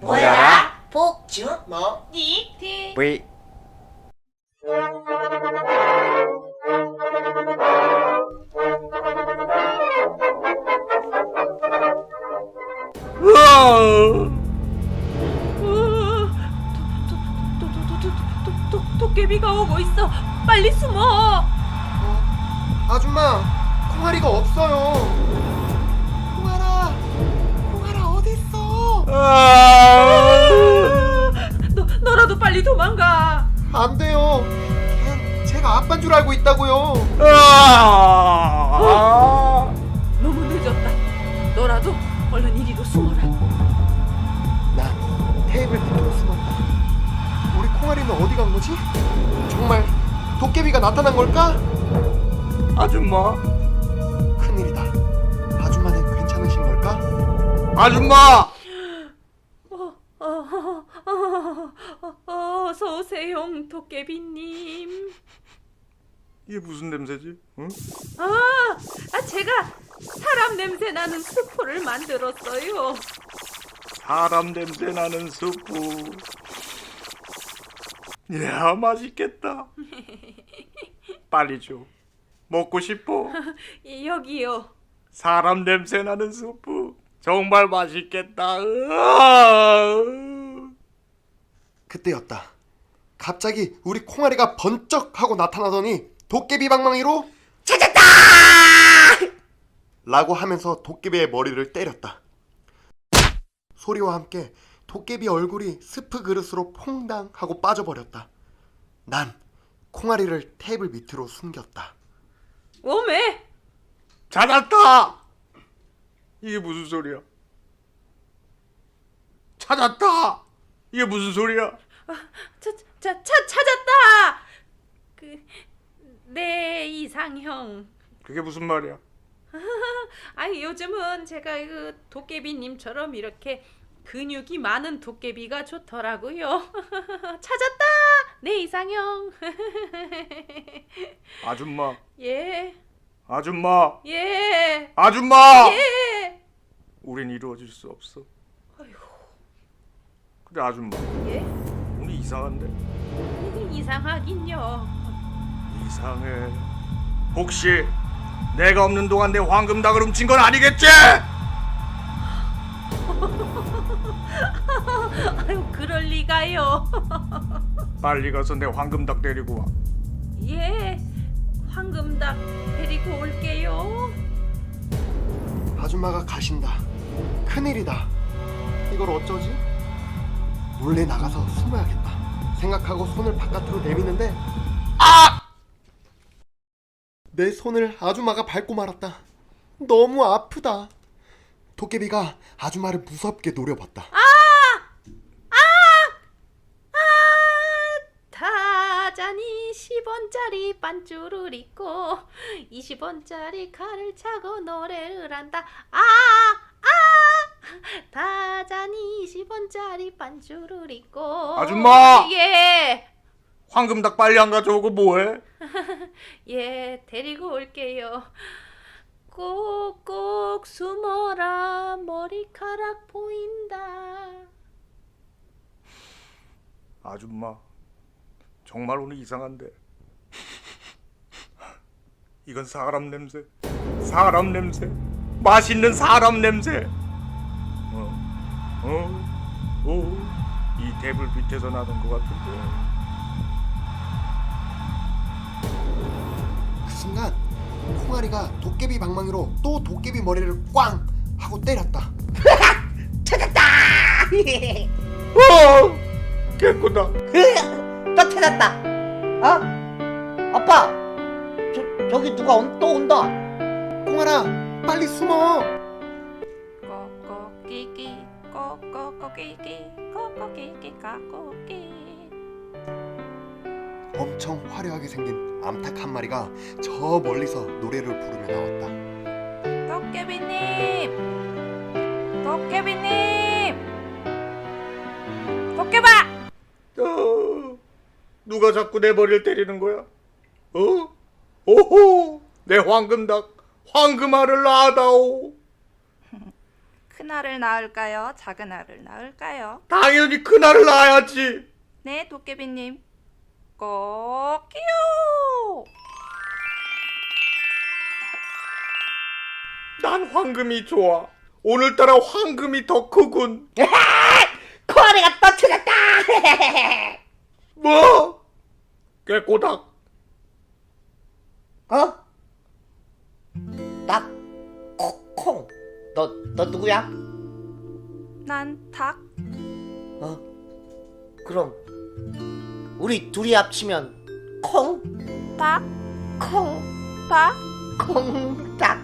모여라 복, 주? 나 니, 티. V 도깨비가 오고 있어. 빨리 숨어. 어, 아줌마 콩아리가 없어요 너 너라도 빨리 도망가. 안 돼요 걘 제가 아빠인 줄 알고 있다고요 너무 늦었다. 너라도 얼른 이리로 숨어라. 난 테이블 밑으로 숨었다 우리 콩아리는 어디 간 거지? 정말 도깨비가 나타난 걸까? 아줌마 큰일이다 아줌마는 괜찮으신 걸까? 아줌마 어, 어, 어, 어, 어, 오세요, 도깨비님. 이게 무슨 냄새지? 응? 아, 아, 제가 사람 냄새 나는 스프를 만들었어요. 사람 냄새 나는 스프 이야 맛있겠다 빨리 줘 먹고 싶어 이, 여기요. 사람 냄새 나는 스프 정말 맛있겠다 으아. 그때였다 갑자기 우리 콩아리가 번쩍 하고 나타나더니 도깨비 방망이로 찾았다! 라고 하면서 도깨비의 머리를 때렸다. 소리와 함께 도깨비 얼굴이 스프 그릇으로 퐁당 하고 빠져버렸다. 난 콩아리를 테이블 밑으로 숨겼다. 오메, 찾았다! 이게 무슨 소리야? 찾았다! 이게 무슨 소리야 차, 차, 차, 찾았다. 그, 내 이상형. 그게 무슨 말이야? 아니 요즘은 제가 그 도깨비님처럼 이렇게 근육이 많은 도깨비가 좋더라고요. 찾았다, 내 이상형. 아줌마. 예, 아줌마. 예, 아줌마! 예. 우린 이루어질 수 없어. 아이고, 그래 아줌마. 예, 우리 이상한데 이상하긴요. 이상해 혹시 내가 없는 동안 내 황금 닭을 훔친 건 아니겠지? 아유, 그럴 리가요. 빨리 가서 내 황금 닭 데리고 와 예, 황금닭 데리고 올게요. 아줌마가 가신다 큰일이다 이걸 어쩌지? 몰래 나가서 숨어야겠다. 생각하고 손을 바깥으로 내미는데 아! 내 손을 아줌마가 밟고 말았다. 너무 아프다. 도깨비가 아줌마를 무섭게 노려봤다. 타잔이 10원짜리 반줄을 입고 20원짜리 칼을 차고 노래를 한다. 아! 아! 타잔이 20원짜리 반줄을 입고 아줌마! 예. 황금닭 빨리 안 가져오고 뭐해? 예, 데리고 올게요. 꼭꼭 숨어라 머리카락 보인다. 아줌마 정말 오늘 이상한데 이건 사람 냄새 사람 냄새 맛있는 사람 냄새 어? 어? 어? 이 테이블 밑에서 나는 것 같은데 그 순간 콩아리가 도깨비 방망이로 또 도깨비 머리를 꽝 하고 때렸다 어! 개꾸다 또 찾았다 어? 아빠 저, 저기 누가 온, 또 온다 콩아라 빨리 숨어 꼬꼬꼬끼끼 꼬꼬끼끼 까꼬끼 엄청 화려하게 생긴 암탉 한 마리가 저 멀리서 노래를 부르며 나왔다. 도깨비님 도깨비님 도깨봐 어, 누가 자꾸 내 머리를 때리는 거야? 어? 오호 내 황금닭 황금알을 낳아다오 큰 알을 낳을까요? 작은 알을 낳을까요? 당연히 그날을 낳아야지. 네, 도깨비님. 꼭기요! 난 황금이 좋아. 오늘따라 황금이 더 크군. 콩알이가 또 찾았다. 뭐? 깨꼬닥. 어? 나 콩. 콩. 너, 너 누구야? 난 닭. 어? 그럼 우리 둘이 합치면 콩? 닭. 콩? 닭. 콩닭.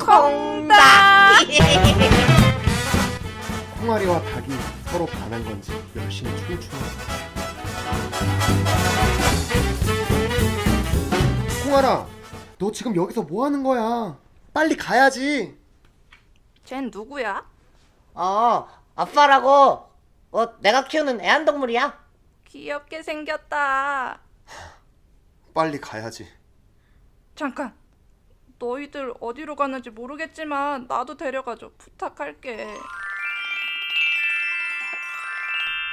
콩닭. 콩아리와 닭이 서로 반한 건지 열심히 춤추었다. 콩아라, 너 지금 여기서 뭐 하는 거야? 빨리 가야지. 쟨 누구야? 어, 아빠라고. 어, 내가 키우는 애완동물이야. 귀엽게 생겼다. 빨리 가야지. 잠깐. 너희들 어디로 가는지 모르겠지만 나도 데려가줘. 부탁할게.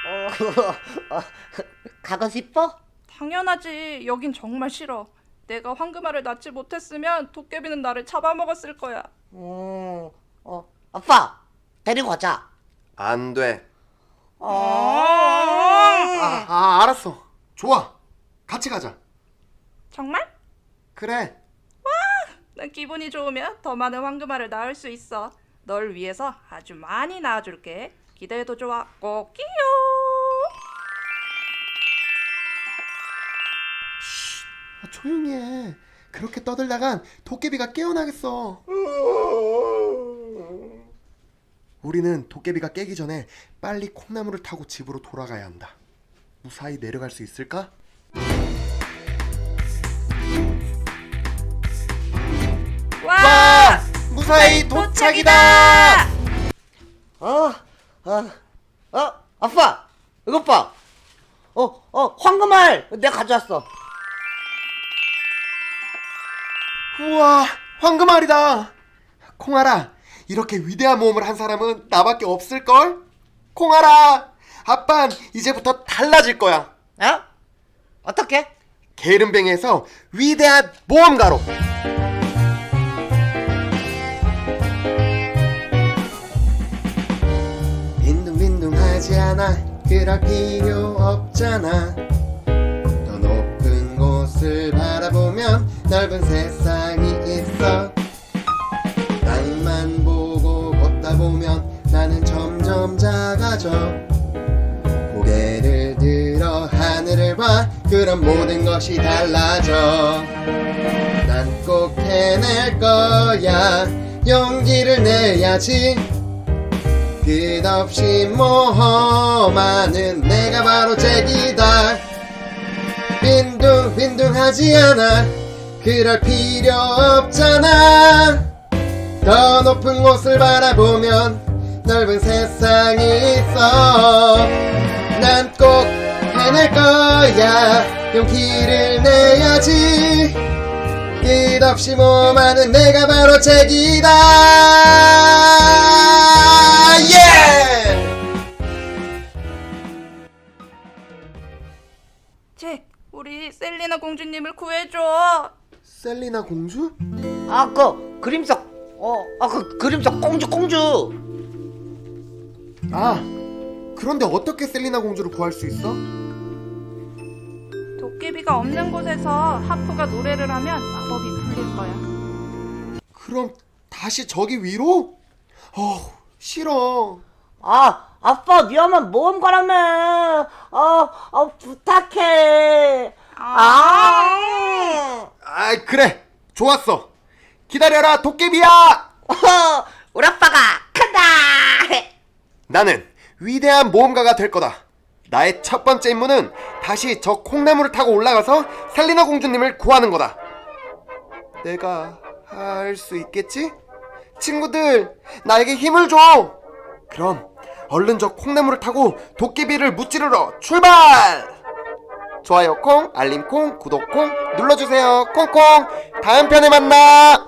어, 어, 가고 싶어? 당연하지. 여긴 정말 싫어. 내가 황금알을 낳지 못했으면 도깨비는 나를 잡아먹었을 거야. 음, 어, 아빠, 데리고 가자. 안 돼. 어, 아, 아, 알았어. 좋아. 같이 가자. 정말? 그래. 난 기분이 좋으면 더 많은 황금알을 낳을 수 있어. 널 위해서 아주 많이 낳아줄게. 기대해도 좋아. 꼭기요. 아, 조용히 해. 그렇게 떠들다간 도깨비가 깨어나겠어. 우리는 도깨비가 깨기 전에 빨리 콩나물을 타고 집으로 돌아가야 한다. 무사히 내려갈 수 있을까? 와! 무사히 도착이다! 어, 어, 어, 아빠, 이것 봐. 어, 어, 황금알 내가 가져왔어. 우와, 황금알이다. 콩알아, 이렇게 위대한 모험을 한 사람은 나밖에 없을걸? 콩알아, 아빤 이제부터 달라질 거야. 어? 어떻게? 게으름뱅이에서 위대한 모험가로. 빈둥빈둥하지 않아 그럴 필요 없잖아 더 높은 곳을 바라보면 넓은 세상이 있어 작아져 고개를 들어 하늘을 봐. 그럼 모든 것이 달라져. 난 꼭 해낼 거야. 용기를 내야지. 끝없이 모험하는 내가 바로 잭이다. 빈둥빈둥하지 않아. 그럴 필요 없잖아. 더 높은 곳을 바라보면 넓은 세상이 있어 난 꼭 해낼 거야 용기를 내야지 끝없이 모험하는 내가 바로 잭이다 예! 잭, 우리 셀리나 공주님을 구해줘. 셀리나 공주? 아, 그 그림석, 어, 아, 그 그림석 공주, 공주. 아 그런데 어떻게 셀리나 공주를 구할 수 있어? 도깨비가 없는 곳에서 하프가 노래를 하면 마법이 풀릴 거야. 그럼 다시 저기 위로? 어 싫어 아, 아빠 위험한 모험가라며. 어, 어, 부탁해. 아, 아 그래 좋았어 기다려라 도깨비야 어, 우리 아빠가. 나는 위대한 모험가가 될 거다. 나의 첫 번째 임무는 다시 저 콩나물을 타고 올라가서 셀리나 공주님을 구하는 거다. 내가 할 수 있겠지? 친구들 나에게 힘을 줘! 그럼 얼른 저 콩나물을 타고 도깨비를 무찌르러 출발! 좋아요 콩 알림 콩 구독 콩 눌러주세요. 콩콩 다음 편에 만나